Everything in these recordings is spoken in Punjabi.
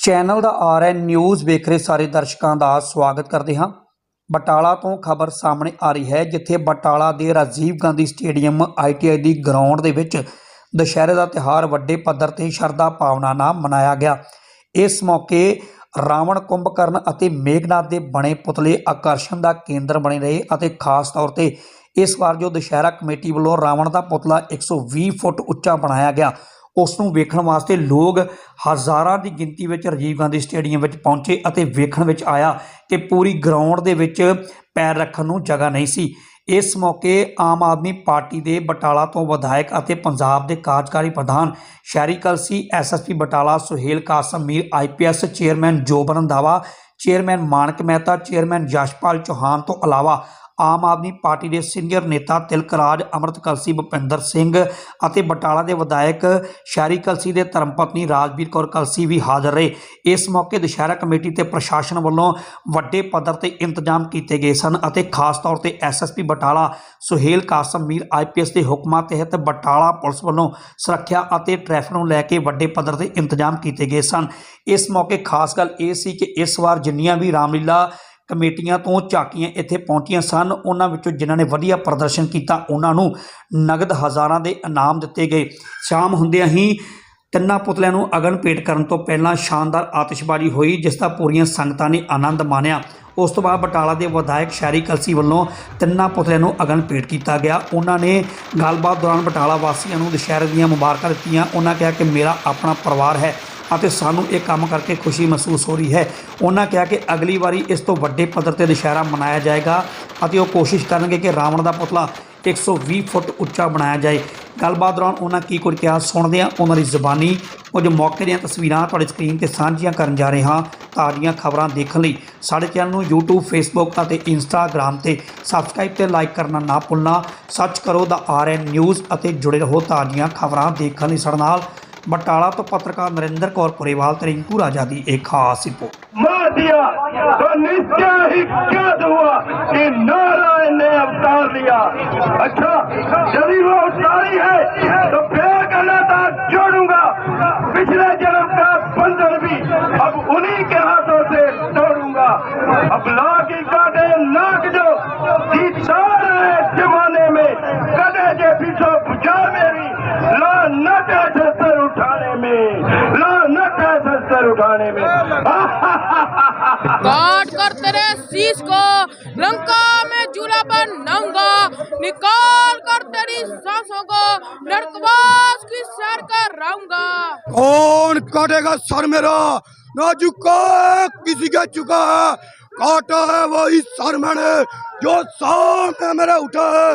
ਚੈਨਲ ਦਾ ਆਰ ਐਨ ਨਿਊਜ਼ ਵੇਖ ਰਹੇ ਸਾਰੇ ਦਰਸ਼ਕਾਂ ਦਾ ਸਵਾਗਤ ਕਰਦੇ ਹਾਂ। ਬਟਾਲਾ ਤੋਂ ਖਬਰ ਸਾਹਮਣੇ ਆ ਰਹੀ ਹੈ, ਜਿੱਥੇ ਬਟਾਲਾ ਦੇ ਰਾਜੀਵ ਗਾਂਧੀ ਸਟੇਡੀਅਮ ਆਈਟੀਆਈ ਦੀ ਗਰਾਊਂਡ ਦੇ ਵਿੱਚ ਦੁਸ਼ਹਿਰੇ ਦਾ ਤਿਹਾਰ ਵੱਡੇ ਪੱਧਰ ਤੇ ਸ਼ਰਧਾ ਭਾਵਨਾ ਨਾਲ ਮਨਾਇਆ ਗਿਆ। ਇਸ ਮੌਕੇ ਰਾਵਣ ਕੁੰਭਕਰਨ ਅਤੇ ਮੇਘਨਾਥ ਦੇ ਬਣੇ ਪੁਤਲੇ ਆਕਰਸ਼ਣ ਦਾ ਕੇਂਦਰ ਬਣੇ ਰਹੇ ਅਤੇ ਖਾਸ ਤੌਰ ਤੇ ਇਸ ਵਾਰ ਜੋ ਦੁਸ਼ਹਿਰਾ ਕਮੇਟੀ ਵੱਲੋਂ ਰਾਵਣ ਦਾ ਪੁਤਲਾ 120 ਫੁੱਟ ਉੱਚਾ ਬਣਾਇਆ ਗਿਆ ਉਸ ਨੂੰ ਵੇਖਣ ਵਾਸਤੇ ਲੋਕ ਹਜ਼ਾਰਾਂ ਦੀ ਗਿਣਤੀ ਵਿੱਚ ਰਾਜੀਵ ਗਾਂਧੀ ਸਟੇਡੀਅਮ ਵਿੱਚ ਪਹੁੰਚੇ ਅਤੇ ਵੇਖਣ ਵਿੱਚ ਆਇਆ ਕਿ ਪੂਰੀ ਗਰਾਊਂਡ ਦੇ ਵਿੱਚ ਪੈਰ ਰੱਖਣ ਨੂੰ ਜਗ੍ਹਾ ਨਹੀਂ ਸੀ। ਇਸ ਮੌਕੇ ਆਮ ਆਦਮੀ ਪਾਰਟੀ ਦੇ ਬਟਾਲਾ ਤੋਂ ਵਿਧਾਇਕ ਅਤੇ ਪੰਜਾਬ ਦੇ ਕਾਰਜਕਾਰੀ ਪ੍ਰਧਾਨ ਸ਼ਹਿਰੀ Kalsi SSP Batala Suhail Qasim Mir IPS chairman Joban Randhawa chairman Manak Mehta, chairman Yashpal Chauhan ਤੋਂ ਇਲਾਵਾ ਆਮ ਆਦਮੀ ਪਾਰਟੀ ਦੇ ਸੀਨੀਅਰ ਨੇਤਾ ਤਿਲਕਰਾਜ ਅਮਰਤ ਕਲਸੀ ਭੁਪਿੰਦਰ ਸਿੰਘ ਅਤੇ ਬਟਾਲਾ ਦੇ ਵਿਧਾਇਕ ਸ਼ਹਿਰੀ ਕਲਸੀ ਦੇ ਧਰਮਪਤਨੀ ਰਾਜਵੀਰ ਕੌਰ ਕਲਸੀ ਵੀ ਹਾਜ਼ਰ ਰਹੇ। ਇਸ ਮੌਕੇ ਦੁਸ਼ਹਿਰਾ ਕਮੇਟੀ ਤੇ ਪ੍ਰਸ਼ਾਸਨ ਵੱਲੋਂ ਵੱਡੇ ਪੱਧਰ ਤੇ ਇੰਤਜ਼ਾਮ ਕੀਤੇ ਗਏ ਸਨ ਅਤੇ ਖਾਸ ਤੌਰ ਤੇ ਐਸਐਸਪੀ ਬਟਾਲਾ, ਸੁਹੇਲ ਕਾਸਮ ਮੀਰ ਆਈਪੀਐਸ ਦੇ ਹੁਕਮਾਂ ਤਹਿਤ ਬਟਾਲਾ ਪੁਲਿਸ ਵੱਲੋਂ ਸੁਰੱਖਿਆ ਅਤੇ ਟ੍ਰੈਫਿਕ ਨੂੰ ਲੈ ਕੇ ਵੱਡੇ ਪੱਧਰ ਤੇ ਇੰਤਜ਼ਾਮ ਕੀਤੇ ਗਏ ਸਨ। ਇਸ ਮੌਕੇ ਖਾਸ ਗੱਲ ਇਹ ਸੀ ਕਿ ਇਸ ਵਾਰ ਜਿੰਨੀਆਂ ਵੀ ਰਾਮਲੀਲਾ ਕਮੇਟੀਆਂ ਤੋਂ ਝਾਕੀਆਂ ਇੱਥੇ ਪਹੁੰਚੀਆਂ ਸਨ। ਉਹਨਾਂ ਵਿੱਚੋਂ ਜਿਨ੍ਹਾਂ ਨੇ ਵਧੀਆ ਪ੍ਰਦਰਸ਼ਨ ਕੀਤਾ, ਉਹਨਾਂ ਨੂੰ ਨਗਦ ਹਜ਼ਾਰਾਂ ਦੇ ਇਨਾਮ ਦਿੱਤੇ ਗਏ। ਸ਼ਾਮ ਹੁੰਦਿਆਂ ਹੀ ਤਿੰਨਾਂ ਪੁਤਲਿਆਂ ਨੂੰ ਅਗਨ ਭੇਟ ਕਰਨ ਤੋਂ ਪਹਿਲਾਂ ਸ਼ਾਨਦਾਰ ਆਤਿਸ਼ਬਾਜ਼ੀ ਹੋਈ, ਜਿਸ ਦਾ ਪੂਰੀਆਂ ਸੰਗਤਾਂ ਨੇ ਆਨੰਦ ਮਾਣਿਆ। ਉਸ ਤੋਂ ਬਾਅਦ ਬਟਾਲਾ ਦੇ ਵਿਧਾਇਕ ਸ਼ਹਿਰੀ ਕਲਸੀ ਵੱਲੋਂ ਤਿੰਨਾਂ ਪੁਤਲਿਆਂ ਨੂੰ ਅਗਨ ਭੇਟ ਕੀਤਾ ਗਿਆ। ਉਹਨਾਂ ਨੇ ਗੱਲਬਾਤ ਦੌਰਾਨ ਬਟਾਲਾ ਵਾਸੀਆਂ ਨੂੰ ਦੁਸ਼ਹਿਰੇ ਦੀਆਂ ਮੁਬਾਰਕਾਂ ਦਿੱਤੀਆਂ। ਉਹਨਾਂ ਕਿਹਾ ਕਿ, ਮੇਰਾ ਆਪਣਾ ਪਰਿਵਾਰ ਹੈ। ਅਤੇ ਸਾਨੂੰ ਇਹ ਕੰਮ ਕਰਕੇ ਖੁਸ਼ੀ ਮਹਿਸੂਸ ਹੋ ਰਹੀ ਹੈ। ਉਹਨਾਂ ਕਿਹਾ ਕਿ ਅਗਲੀ ਵਾਰੀ ਇਸ ਤੋਂ ਵੱਡੇ ਪੱਧਰ ਤੇ ਦੁਸ਼ਹਿਰਾ ਮਨਾਇਆ ਜਾਏਗਾ ਅਤੇ ਉਹ ਕੋਸ਼ਿਸ਼ ਕਰਨਗੇ ਕਿ ਰਾਵਣ ਦਾ ਪੁਤਲਾ 120 ਫੁੱਟ ਉੱਚਾ ਬਣਾਇਆ ਜਾਏ। ਗੱਲਬਾਤ ਦੌਰਾਨ ਉਹਨਾਂ ਕੀ ਕੁਝ ਕਿਹਾ ਸੁਣਦੇ ਹਾਂ ਉਹਨਾਂ ਦੀ ਜ਼ੁਬਾਨੀ ਕੁਝ ਮੌਕੇ ਦੀਆਂ ਤਸਵੀਰਾਂ ਤੁਹਾਡੇ ਸਕਰੀਨ ਤੇ ਸਾਂਝੀਆਂ ਕਰਨ ਜਾ ਰਹੇ ਹਾਂ ਤਾਜ਼ੀਆਂ ਖਬਰਾਂ ਦੇਖਣ ਲਈ। ਸਾਡੇ ਚੈਨਲ ਨੂੰ YouTube, Facebook ਅਤੇ Instagram ਤੇ ਸਬਸਕ੍ਰਾਈਬ ਤੇ ਲਾਈਕ ਕਰਨਾ ਨਾ ਭੁੱਲਣਾ। ਸਰਚ ਕਰੋ ਦਾ ਆਰਐਨ ਨਿਊਜ਼ ਅਤੇ ਜੁੜੇ ਰਹੋ ਤਾਜ਼ੀਆਂ ਖਬਰਾਂ ਦੇਖਣ ਲਈ ਸਾਡੇ ਨਾਲ। بٹالا تو پتھر نرندر کور پوری والدی ایک دار نے اوتار دیا اچھا جبھی وہ اوتاری ہے تو پیار کرنا تھا جوڑوں گا پچھلے جنم کا پندرہ بھی اب انہیں کے ہاتھوں سے توڑوں گا اب لال काट कर तेरे शीश को लंका में झूला पर नंगा निकाल कर तेरी सांसों को नरकवास की सैर कराऊँगा कौन काटेगा सर मेरा? ना झुका किसी का चुका है। काटा है वही सर मैंने जो सामने मेरे उठा है।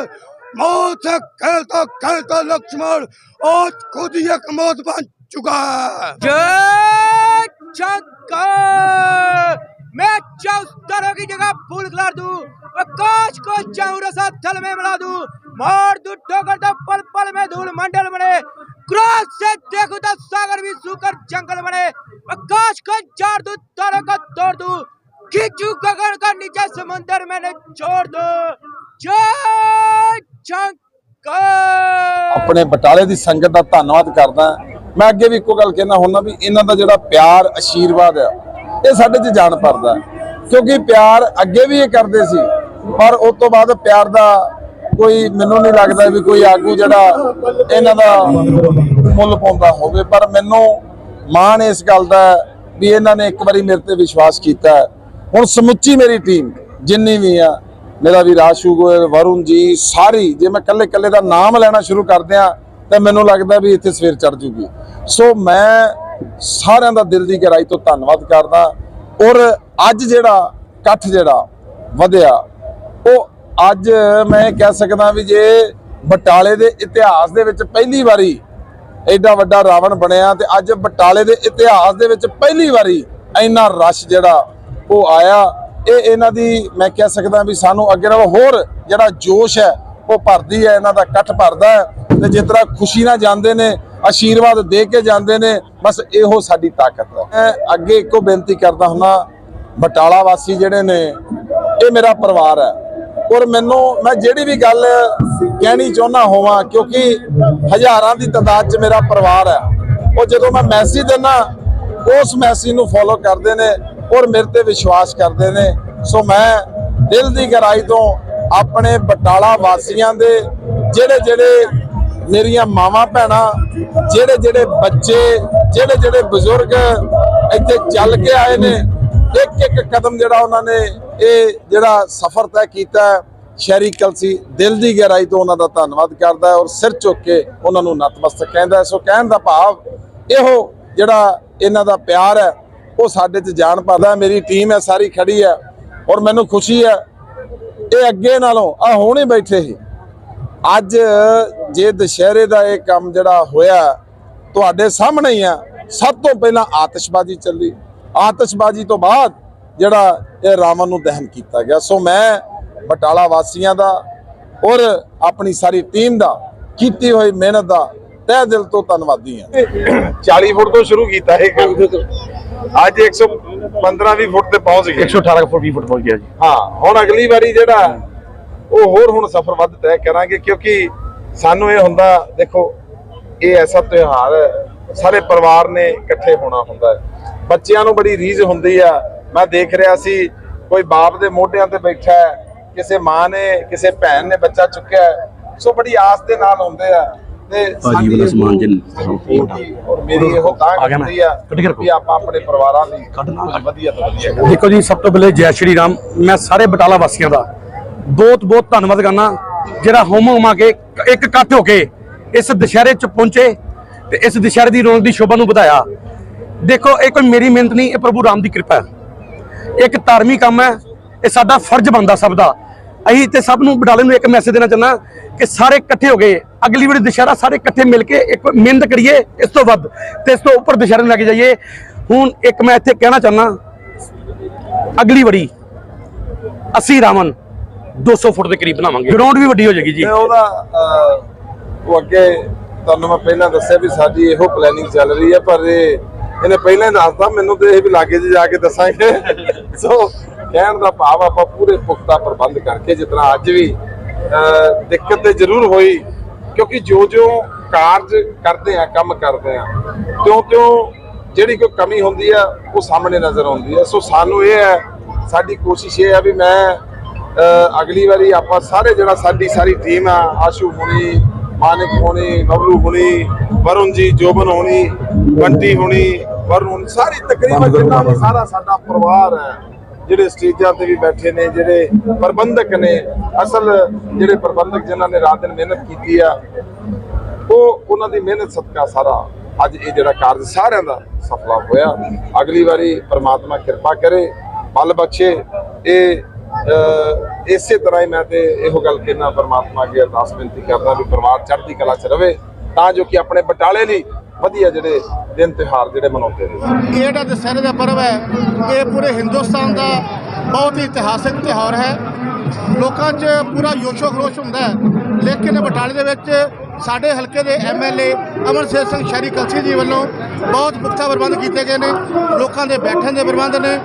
मौत से खेलता खेलता लक्ष्मण आज खुद ही एक मौत बन चुका है। जय शंकर मैं चौस्तरों की जगह फूल खिला दूं और कांच को चाहूं रसा थल में मिला दूं मार दूं ठोकर तो पल पल में धूल मंडल बने क्रोध से देखूं तो सागर भी सूकर जंगल बने और कांच को जार दूं तारों को तोड़ दूं खींचू गगन का नीचे समुंदर मैंने छोड़ दो जय शंकर ਆਪਣੇ ਬਟਾਲੇ ਦੀ ਸੰਗਤ ਦਾ ਧੰਨਵਾਦ ਕਰਦਾ ਮੈਂ ਅੱਗੇ ਵੀ ਇੱਕੋ ਗੱਲ ਕਹਿਣਾ ਹੁੰਦਾ ਵੀ ਇਹਨਾਂ ਦਾ ਜਿਹੜਾ ਪਿਆਰ ਆਸ਼ੀਰਵਾਦ ਆ ਇਹ ਸਾਡੇ 'ਚ ਜਾਣ ਪਰਦਾ ਕਿਉਂਕਿ ਪਿਆਰ ਅੱਗੇ ਵੀ ਇਹ ਕਰਦੇ ਸੀ, ਪਰ ਉਸ ਤੋਂ ਬਾਅਦ ਪਿਆਰ ਦਾ ਕੋਈ ਮੈਨੂੰ ਨਹੀਂ ਲੱਗਦਾ ਵੀ ਕੋਈ ਆਗੂ ਜਿਹੜਾ ਇਹਨਾਂ ਦਾ ਮੁੱਲ ਪਾਉਂਦਾ ਹੋਵੇ। ਪਰ ਮੈਨੂੰ ਮਾਣ ਇਸ ਗੱਲ ਦਾ ਵੀ ਇਹਨਾਂ ਨੇ ਇੱਕ ਵਾਰੀ ਮੇਰੇ ਤੇ ਵਿਸ਼ਵਾਸ ਕੀਤਾ ਹੁਣ ਸਮੁੱਚੀ ਮੇਰੀ ਟੀਮ ਜਿੰਨੀ ਵੀ ਆ, ਮੇਰਾ ਵੀ ਰਾਸ਼ੂ ਗੋਇਲ, ਵਰੁਣ ਜੀ, ਸਾਰੀ, ਜੇ ਮੈਂ ਕੱਲੇ ਕੱਲੇ ਦਾ ਨਾਮ ਲੈਣਾ ਸ਼ੁਰੂ ਕਰ ਦਿਆਂ, ਤਾਂ ਮੈਨੂੰ ਲੱਗਦਾ ਵੀ ਇੱਥੇ ਸਵੇਰ ਚੜ ਜੂਗੀ। ਸੋ ਮੈਂ ਸਾਰਿਆਂ ਦਾ ਦਿਲ ਦੀ ਗਹਿਰਾਈ ਤੋਂ ਧੰਨਵਾਦ ਕਰਦਾ। ਔਰ ਅੱਜ ਜਿਹੜਾ ਇਕੱਠ ਜਿਹੜਾ ਵਧਿਆ, ਉਹ ਅੱਜ ਮੈਂ ਕਹਿ ਸਕਦਾ ਵੀ ਜੇ ਬਟਾਲੇ ਦੇ ਇਤਿਹਾਸ ਦੇ ਵਿੱਚ ਪਹਿਲੀ ਵਾਰੀ ਐਡਾ ਵੱਡਾ ਰਾਵਣ ਬਣਿਆ ਤੇ ਅੱਜ ਬਟਾਲੇ ਦੇ ਇਤਿਹਾਸ ਦੇ ਵਿੱਚ ਪਹਿਲੀ ਵਾਰੀ ਇੰਨਾ ਰਸ਼ ਜਿਹੜਾ ਉਹ ਆਇਆ, ਇਹ ਇਹਨਾਂ ਦੀ ਮੈਂ ਕਹਿ ਸਕਦਾ ਵੀ ਸਾਨੂੰ ਅੱਗੇ ਨਾਲੋਂ ਹੋਰ ਜਿਹੜਾ ਜੋਸ਼ ਹੈ ਉਹ ਭਰਦੀ ਹੈ, ਇਹਨਾਂ ਦਾ ਇਕੱਠ ਭਰਦਾ ਹੈ ਤੇ ਜਿਸ ਤਰ੍ਹਾਂ ਖੁਸ਼ੀ ਨਾਲ ਜਾਂਦੇ ਨੇ, ਆਸ਼ੀਰਵਾਦ ਦੇ ਕੇ ਜਾਂਦੇ ਨੇ, ਬਸ ਇਹੋ ਸਾਡੀ ਤਾਕਤ ਹੈ। ਮੈਂ ਅੱਗੇ ਇੱਕੋ ਬੇਨਤੀ ਕਰਦਾ ਹੁੰਦਾ, ਬਟਾਲਾ ਵਾਸੀ ਜਿਹੜੇ ਨੇ, ਇਹ ਮੇਰਾ ਪਰਿਵਾਰ ਹੈ। ਔਰ ਮੈਨੂੰ, ਮੈਂ ਜਿਹੜੀ ਵੀ ਗੱਲ ਕਹਿਣੀ ਚਾਹੁੰਦਾ ਹੋਵਾਂ, ਕਿਉਂਕਿ ਹਜ਼ਾਰਾਂ ਦੀ ਤਾਦਾਦ 'ਚ ਮੇਰਾ ਪਰਿਵਾਰ ਹੈ। ਉਹ ਜਦੋਂ ਮੈਂ ਮੈਸੇਜ ਦਿੰਦਾ, ਉਸ ਮੈਸੇਜ ਨੂੰ ਫੋਲੋ ਕਰਦੇ ਨੇ ਔਰ ਮੇਰੇ ਤੇ ਵਿਸ਼ਵਾਸ ਕਰਦੇ ਨੇ। ਸੋ ਮੈਂ ਦਿਲ ਦੀ ਗਹਿਰਾਈ ਤੋਂ ਆਪਣੇ ਬਟਾਲਾ ਵਾਸੀਆਂ ਦੇ ਜਿਹੜੇ ਜਿਹੜੇ ਮੇਰੀਆਂ ਮਾਵਾਂ ਭੈਣਾਂ, ਜਿਹੜੇ ਜਿਹੜੇ ਬੱਚੇ, ਜਿਹੜੇ ਜਿਹੜੇ ਬਜ਼ੁਰਗ ਇੱਥੇ ਚੱਲ ਕੇ ਆਏ ਨੇ, ਇੱਕ ਇੱਕ ਕਦਮ ਜਿਹੜਾ ਉਹਨਾਂ ਨੇ ਇਹ ਜਿਹੜਾ ਸਫ਼ਰ ਤੈਅ ਕੀਤਾ ਸ਼ਹਿਰੀ ਕਲਸੀ ਦਿਲ ਦੀ ਗਹਿਰਾਈ ਤੋਂ ਉਹਨਾਂ ਦਾ ਧੰਨਵਾਦ ਕਰਦਾ ਹੈ ਔਰ ਸਿਰ ਚੁੱਕ ਕੇ ਉਹਨਾਂ ਨੂੰ ਨਤਮਸਤਕ ਕਹਿੰਦਾ ਸੋ ਕਹਿਣ ਦਾ ਭਾਵ ਇਹੋ ਜਿਹੜਾ ਇਹਨਾਂ ਦਾ ਪਿਆਰ ਹੈ, ਉਹ ਸਾਡੇ 'ਚ ਜਾਣ ਪਾਦਾ ਮੇਰੀ ਟੀਮ ਹੈ, ਸਾਰੀ ਖੜੀ ਹੈ ਔਰ ਮੈਨੂੰ ਖੁਸ਼ੀ ਹੈ ਇਹ ਅੱਗੇ ਨਾਲੋਂ ਆ ਹੁਣੇ ਬੈਠੇ ਸੀ। ਅੱਜ ਜੇ ਦੁਸ਼ਹਿਰੇ ਦਾ ਇਹ ਕੰਮ ਜਿਹੜਾ ਹੋਇਆ, ਤੁਹਾਡੇ ਸਾਹਮਣੇ ਹੀ ਆ। ਸਭ ਤੋਂ ਪਹਿਲਾਂ ਆਤਿਸ਼ਬਾਜ਼ੀ ਚੱਲੀ। ਆਤਿਸ਼ਬਾਜ਼ੀ ਤੋਂ ਬਾਅਦ ਜਿਹੜਾ ਇਹ ਰਾਵਣ ਨੂੰ ਦਹਨ ਕੀਤਾ ਗਿਆ। ਸੋ ਮੈਂ ਬਟਾਲਾ ਵਾਸੀਆਂ ਦਾ ਔਰ ਆਪਣੀ ਸਾਰੀ ਟੀਮ ਦਾ ਕੀਤੀ ਹੋਈ ਮਿਹਨਤ ਦਾ ਤਹਿ ਦਿਲ ਤੋਂ ਧੰਨਵਾਦੀ ਹਾਂ। 40 ਫੁੱਟ ਤੋਂ ਸ਼ੁਰੂ ਕੀਤਾ ਇਹ ਕੰਮ। ਅੱਜ 115 20 ਫੁੱਟ ਤੇ ਪਹੁੰਚ ਗਏ। 118 ਫੁੱਟ 20 ਫੁੱਟ ਪਹੁੰਚ ਗਿਆ ਜੀ। ਹਾਂ ਹੁਣ ਅਗਲੀ ਵਾਰੀ ਜਿਹੜਾ ਉਹ ਹੋਰ ਹੁਣ ਸਫ਼ਰ ਵੱਧ ਤੈਅ ਕਰਾਂਗੇ ਕਿਉਂਕਿ ਸਾਨੂੰ ਇਹ ਹੁੰਦਾ ਦੇਖੋ ਇਹ ਐਸਾ ਤਿਉਹਾਰ ਹੈ ਸਾਰੇ ਪਰਿਵਾਰ ਨੇ ਇਕੱਠੇ ਹੋਣਾ ਹੁੰਦਾ ਹੈ। ਬੱਚਿਆਂ ਨੂੰ ਬੜੀ ਰੀਝ ਹੁੰਦੀ ਆ। ਮੈਂ ਦੇਖ ਰਿਹਾ ਸੀ ਕੋਈ ਬਾਪ ਦੇ ਮੋਢਿਆਂ ਤੇ ਬੈਠਾ ਹੈ ਕਿਸੇ ਮਾਂ ਨੇ ਕਿਸੇ ਭੈਣ ਨੇ ਬੱਚਾ ਚੁੱਕਿਆ। ਸੋ ਬੜੀ ਆਸ ਦੇ ਨਾਲ ਹੁੰਦੇ ਆ। ਵਾਲਾ ਸਮਾਨ ਮੇਰੀ ਇਹੋ। ਹੁੰਦੀ ਆ। ਵੀ ਆਪਾਂ ਆਪਣੇ ਪਰਿਵਾਰਾਂ ਲਈ ਵਧੀਆ ਤੋਂ ਵਧੀਆ। ਦੇਖੋ ਜੀ ਸਭ ਤੋਂ ਪਹਿਲੇ ਜੈ ਸ਼੍ਰੀ ਰਾਮ। ਮੈਂ ਸਾਰੇ ਬਟਾਲਾ ਵਾਸੀਆਂ ਦਾ ਬਹੁਤ ਬਹੁਤ ਧੰਨਵਾਦ ਕਰਨਾ। ਜਿਹੜਾ ਹੁਮ ਹੁਮਾ ਕੇ ਇੱਕ ਇਕੱਠ ਹੋ ਕੇ ਇਸ ਦੁਸ਼ਹਿਰੇ ਚ ਪਹੁੰਚੇ ਤੇ ਇਸ ਦੁਸ਼ਹਿਰੇ ਦੀ ਰੌਣਕ ਦੀ ਸ਼ੋਭਾ ਨੂੰ ਵਧਾਇਆ। ਦੇਖੋ ਇਹ ਕੋਈ ਮੇਰੀ ਮਿਹਨਤ ਨਹੀਂ ਇਹ ਪ੍ਰਭੂ ਰਾਮ ਦੀ ਕਿਰਪਾ ਹੈ। ਇੱਕ ਧਾਰਮਿਕ ਕੰਮ ਹੈ। ਇਹ ਸਾਡਾ ਫਰਜ਼ ਬਣਦਾ ਸਭ ਦਾ। ਅਸੀਂ ਤੇ ਸਭ ਨੂੰ ਬਟਾਲੇ ਨੂੰ ਇੱਕ ਮੈਸੇਜ ਦੇਣਾ ਚਾਹੁੰਦਾ ਕਿ ਸਾਰੇ ਇਕੱਠੇ ਹੋ ਗਏ। ਅਗਲੀ ਵਾਰੀ ਦੁਸ਼ਹਿਰਾ ਸਾਰੇ ਇਕੱਠੇ ਮਿਲ ਕੇ ਇੱਕ ਮਿਹਨਤ ਕਰੀਏ ਇਸ ਤੋਂ ਵੱਧ ਤੇ ਇਸ ਤੋਂ ਉੱਪਰ ਦੁਸ਼ਹਿਰੇ ਨੂੰ ਜਾਈਏ। ਹੁਣ ਇੱਕ ਮੈਂ ਇੱਥੇ ਕਹਿਣਾ ਚਾਹੁੰਦਾ, ਅਗਲੀ ਵਾਰੀ ਅਸੀਂ ਰਾਵਣ 200 ਫੁੱਟ ਦੇ ਕਰੀਬ ਬਣਾਵਾਂਗੇ। ਗਰਾਊਂਡ ਵੀ ਵੱਡੀ ਹੋ ਜਾਏਗੀ ਜੀ। ਤੇ ਉਹਦਾ ਉਹ ਅੱਗੇ ਤੁਹਾਨੂੰ ਮੈਂ ਪਹਿਲਾਂ ਦੱਸਿਆ ਵੀ ਸਾਡੀ ਇਹੋ ਪਲੈਨਿੰਗ ਚੱਲ ਰਹੀ ਹੈ, ਪਰ ਇਹ ਇਹਨੇ ਪਹਿਲਾਂ ਹੀ ਮੈਨੂੰ ਤੇ ਇਹ ਵੀ ਲਾਗੇ 'ਚ ਜਾ ਕੇ ਦੱਸਾਂਗੇ। ਸੋ ਕਹਿਣ ਦਾ ਭਾਵ ਆਪਾਂ ਪੂਰੇ ਪੁਖਤਾ ਪ੍ਰਬੰਧ ਕਰਕੇ ਜਿਤਨਾ ਅੱਜ ਵੀ ਦਿੱਕਤ ਤੇ ਜ਼ਰੂਰ ਹੋਈ ਕਿਉਂਕਿ ਜੋ ਜੋ ਕਾਰਜ ਕਰਦੇ ਆ ਕੰਮ ਕਰਦੇ ਆ ਤਿਉਂ ਤਿਉਂ ਜਿਹੜੀ ਕੋਈ ਕਮੀ ਹੁੰਦੀ ਆ ਉਹ ਸਾਹਮਣੇ ਨਜ਼ਰ ਆਉਂਦੀ ਹੈ ਸੋ ਸਾਨੂੰ ਇਹ ਹੈ ਸਾਡੀ ਕੋਸ਼ਿਸ਼ ਇਹ ਹੈ ਵੀ ਮੈਂ ਅਗਲੀ ਵਾਰੀ ਆਪਾਂ ਸਾਰੇ ਜਿਹੜਾ ਸਾਡੀ ਸਾਰੀ ਟੀਮ ਆ ਆਸ਼ੂ ਹੁਣੀ ਮਾਨਿਕ ਹੁਣੀ ਬਬਲੂ ਹੁਣੀ ਵਰੁਣ ਜੀ ਜੋਬਨ ਹੁਣੀ ਬੰਟੀ ਹੁਣੀ ਵਰੁਣ ਸਾਰੀ ਤਕਰੀਬਨ ਜਿੰਨਾ ਸਾਰਾ ਸਾਡਾ ਪਰਿਵਾਰ ਹੈ ਜਿਹੜੇ ਸਟੇਜਾਂ ਤੇ ਵੀ ਬੈਠੇ ਨੇ, ਜਿਹੜੇ ਪ੍ਰਬੰਧਕ ਨੇ, ਅਸਲ ਜਿਹੜੇ ਪ੍ਰਬੰਧਕ ਜਿਨ੍ਹਾਂ ਨੇ ਰਾਤ ਦਿਨ ਮਿਹਨਤ ਕੀਤੀ ਆ, ਉਹ ਉਹਨਾਂ ਦੀ ਮਿਹਨਤ ਸਦਕਾ ਸਾਰਾ ਅੱਜ ਇਹ ਜਿਹੜਾ ਕਾਰਜ ਸਾਰਿਆਂ ਦਾ ਸਫਲਾ ਹੋਇਆ। ਅਗਲੀ ਵਾਰੀ ਪ੍ਰਮਾਤਮਾ ਕਿਰਪਾ ਕਰੇ, ਬਲ ਬਖਸ਼ੇ। ਇਹ ਇਸੇ ਤਰ੍ਹਾਂ ਹੀ ਮੈਂ ਤੇ ਇਹੋ ਗੱਲ ਕਹਿਣਾ ਪ੍ਰਮਾਤਮਾ ਅੱਗੇ ਅਰਦਾਸ ਬੇਨਤੀ ਕਰਦਾ ਵੀ ਪਰਿਵਾਰ ਚੜ੍ਹਦੀ ਕਲਾ 'ਚ ਰਵੇ, ਤਾਂ ਜੋ ਕਿ ਆਪਣੇ ਬਟਾਲੇ ਲਈ ਵਧੀਆ ਜਿਹੜੇ ਦਿਨ ਤਿਉਹਾਰ ਜਿਹੜੇ ਮਨਾਉਂਦੇ ਨੇ। ਇਹ ਜਿਹੜਾ ਦਸਹਿਰੇ ਦਾ ਪਰਵ ਹੈ, ਇਹ ਪੂਰੇ ਹਿੰਦੁਸਤਾਨ ਦਾ ਬਹੁਤ ਹੀ ਇਤਿਹਾਸਿਕ ਤਿਉਹਾਰ ਹੈ। ਲੋਕਾਂ 'ਚ ਪੂਰਾ ਜੋਸ਼ੋ ਖਰੋਸ਼ ਹੁੰਦਾ ਹੈ। ਲੇਕਿਨ ਬਟਾਲੇ ਦੇ ਵਿੱਚ ਸਾਡੇ ਹਲਕੇ ਦੇ ਐਮਐਲਏ ਅਮਰਸ਼ੇਰ ਸਿੰਘ ਸ਼ਹਿਰੀ ਕਲਸੀ ਜੀ ਵੱਲੋਂ ਬਹੁਤ ਪੁਖਤਾ ਪ੍ਰਬੰਧ ਕੀਤੇ ਗਏ ਨੇ। ਲੋਕਾਂ ਦੇ ਬੈਠਣ ਦੇ ਪ੍ਰਬੰਧ ਨੇ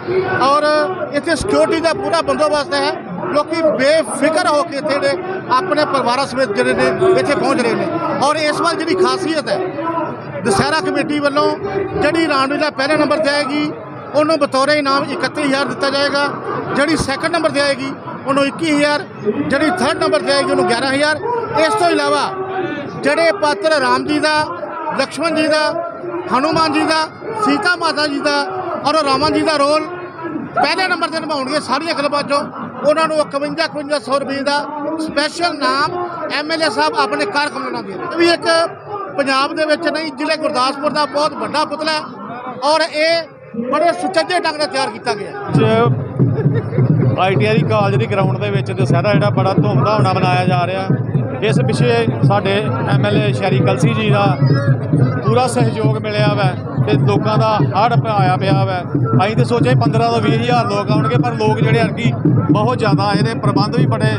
ਔਰ ਇੱਥੇ ਸਿਕਿਉਰਿਟੀ ਦਾ ਪੂਰਾ ਬੰਦੋਬਸਤ ਹੈ। ਲੋਕੀ ਬੇਫਿਕਰ ਹੋ ਕੇ ਇੱਥੇ ਜਿਹੜੇ ਆਪਣੇ ਪਰਿਵਾਰਾਂ ਸਮੇਤ ਜਿਹੜੇ ਨੇ, ਇੱਥੇ ਪਹੁੰਚ ਰਹੇ ਨੇ। ਔਰ ਇਸ ਵਾਰ ਜਿਹੜੀ ਖਾਸੀਅਤ ਹੈ ਦੁਸਹਿਰਾ ਕਮੇਟੀ ਵੱਲੋਂ ਜਿਹੜੀ ਰਾਮਲੀਲਾ ਪਹਿਲੇ ਨੰਬਰ ਤੇ ਆਏਗੀ, ਉਹਨੂੰ ਬਤੌਰੇ ਇਨਾਮ 31000 ਦਿੱਤਾ ਜਾਏਗਾ। ਜਿਹੜੀ ਸੈਕੰਡ ਨੰਬਰ ਤੇ ਆਏਗੀ, ਉਹਨੂੰ 21000 ਜਿਹੜੀ ਥਰਡ ਨੰਬਰ ਤੇ ਆਏਗੀ, ਉਹਨੂੰ 11000 ਇਸ ਤੋਂ ਇਲਾਵਾ ਜਿਹੜੇ ਪਾਤਰ ਰਾਮ ਜੀ ਦਾ, ਲਕਸ਼ਮਣ ਜੀ ਦਾ, ਹਨੂਮਾਨ ਜੀ ਦਾ, ਸੀਤਾ ਮਾਤਾ ਜੀ ਦਾ ਔਰ ਰਾਮਨ ਜੀ ਦਾ ਰੋਲ ਪਹਿਲੇ ਨੰਬਰ ਤੇ ਨਿਭਾਉਣਗੇ ਸਾਰੀਆਂ ਕਲਬਾਂ ਚੋਂ। ਉਹਨਾਂ ਨੂੰ 51 5100 ਰੁਪਏ ਦਾ ਸਪੈਸ਼ਲ ਨਾਮ ਐਮਐਲਏ ਸਾਹਿਬ ਆਪਣੇ ਕਾਰਕੁਨਾਂ ਨਾਲ ਦੇ ਰਹੇ ਇਹ ਵੀ ਇੱਕ ਪੰਜਾਬ ਦੇ ਵਿੱਚ ਨਹੀਂ, ਜ਼ਿਲ੍ਹੇ ਗੁਰਦਾਸਪੁਰ ਦਾ ਬਹੁਤ ਵੱਡਾ ਪੁਤਲਾ ਹੈ ਔਰ ਇਹ ਬੜੇ ਸੁਚੱਜੇ ਢੰਗ ਨਾਲ ਤਿਆਰ ਕੀਤਾ ਗਿਆ ਹੈ। ਆਈਟੀਆਈ ਕਾਲਜ ਦੀ ਗਰਾਊਂਡ ਦੇ ਵਿੱਚ ਦੁਸਹਿਰਾ ਜਿਹੜਾ ਬੜਾ ਧੂਮਧਾਮ ਨਾਲ ਮਨਾਇਆ ਜਾ ਰਿਹਾ ਇਸ ਪਿੱਛੇ ਸਾਡੇ ਐਮਐਲਏ ਸ਼ੈਰੀ ਕਲਸੀ ਜੀ ਦਾ ਪੂਰਾ ਸਹਿਯੋਗ ਮਿਲਿਆ ਵੈ। ਤੇ ਲੋਕਾਂ ਦਾ ਹੜ ਆਇਆ ਪਿਆ ਵੈ। ਅਸੀਂ ਤੇ ਸੋਚਿਆ 15 ਤੋਂ 20 ਹਜ਼ਾਰ ਲੋਕ ਆਉਣਗੇ, ਪਰ ਲੋਕ ਜਿਹੜੇ ਅਰਕੀ ਬਹੁਤ ਜ਼ਿਆਦਾ ਆਏ ਨੇ ਪ੍ਰਬੰਧ ਵੀ ਬੜੇ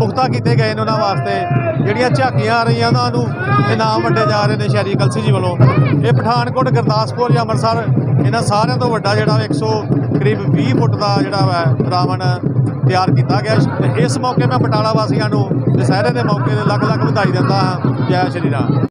ਪੁਖਤਾ ਕੀਤੇ ਗਏ ਨੇ ਉਹਨਾਂ ਵਾਸਤੇ। ਜਿਹੜੀਆਂ ਝਾਕੀਆਂ ਆ ਰਹੀਆਂ, ਉਹਨਾਂ ਨੂੰ ਇਨਾਮ ਵੰਡੇ ਜਾ ਰਹੇ ਨੇ ਸ਼ਹਿਰੀ ਕਲਸੀ ਜੀ ਵੱਲੋਂ। ਇਹ ਪਠਾਨਕੋਟ, ਗੁਰਦਾਸਪੁਰ ਜਾਂ ਅੰਮ੍ਰਿਤਸਰ, ਇਹਨਾਂ ਸਾਰਿਆਂ ਤੋਂ ਵੱਡਾ ਜਿਹੜਾ 100 ਕਰੀਬ 20 ਫੁੱਟ ਦਾ ਜਿਹੜਾ ਵਾ ਰਾਵਣ ਤਿਆਰ ਕੀਤਾ ਗਿਆ। ਤੇ ਇਸ ਮੌਕੇ ਮੈਂ ਬਟਾਲਾ ਵਾਸੀਆਂ ਨੂੰ ਦੁਸਹਿਰੇ ਦੇ ਮੌਕੇ ਤੇ ਲੱਖ ਲੱਖ ਵਧਾਈ ਦਿੰਦਾ ਹਾਂ। ਜੈ ਸ਼੍ਰੀ ਰਾਮ।